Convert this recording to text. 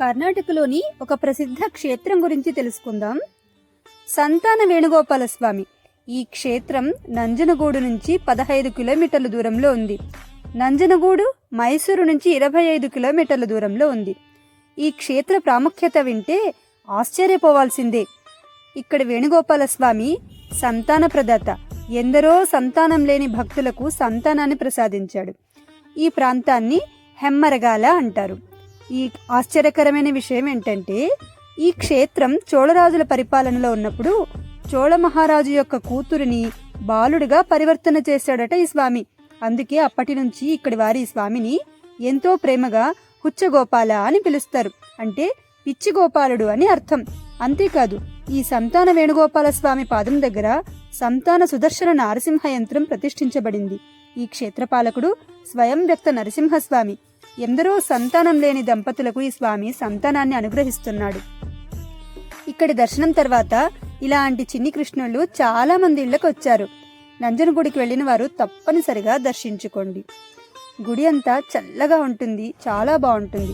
కర్ణాటకలోని ఒక ప్రసిద్ధ క్షేత్రం గురించి తెలుసుకుందాం. సంతాన వేణుగోపాల స్వామి ఈ క్షేత్రం నంజనగూడు నుంచి పదహైదు కిలోమీటర్ల దూరంలో ఉంది. నంజనగూడు మైసూరు నుంచి ఇరవై ఐదు కిలోమీటర్ల దూరంలో ఉంది. ఈ క్షేత్ర ప్రాముఖ్యత వింటే ఆశ్చర్యపోవాల్సిందే. ఇక్కడ వేణుగోపాల స్వామి సంతాన ప్రదాత. ఎందరో సంతానం లేని భక్తులకు సంతానాన్ని ప్రసాదించాడు. ఈ ప్రాంతాన్ని హెమ్మరగాల అంటారు. ఈ ఆశ్చర్యకరమైన విషయం ఏంటంటే ఈ క్షేత్రం చోళరాజుల పరిపాలనలో ఉన్నప్పుడు చోళ మహారాజు యొక్క కూతురిని బాలుడిగా పరివర్తన చేశాడట ఈ స్వామి. అందుకే అప్పటి నుంచి ఇక్కడి వారి ఈ స్వామిని ఎంతో ప్రేమగా హుచ్చగోపాల అని పిలుస్తారు. అంటే పిచ్చి గోపాలుడు అని అర్థం. అంతేకాదు ఈ సంతాన వేణుగోపాల స్వామి పాదం దగ్గర సంతాన సుదర్శన నారసింహ యంత్రం ప్రతిష్ఠించబడింది. ఈ క్షేత్రపాలకుడు స్వయం వ్యక్త నరసింహస్వామి ఎందరో సంతానం లేని దంపతులకు ఈ స్వామి సంతానాన్ని అనుగ్రహిస్తున్నాడు. ఇక్కడి దర్శనం తర్వాత ఇలాంటి చిన్ని కృష్ణులు చాలా మంది ఇళ్ళకు వచ్చారు. నంజనగుడికి వెళ్ళిన వారు తప్పనిసరిగా దర్శించుకోండి. గుడి అంతా చల్లగా ఉంటుంది చాలా బాగుంటుంది.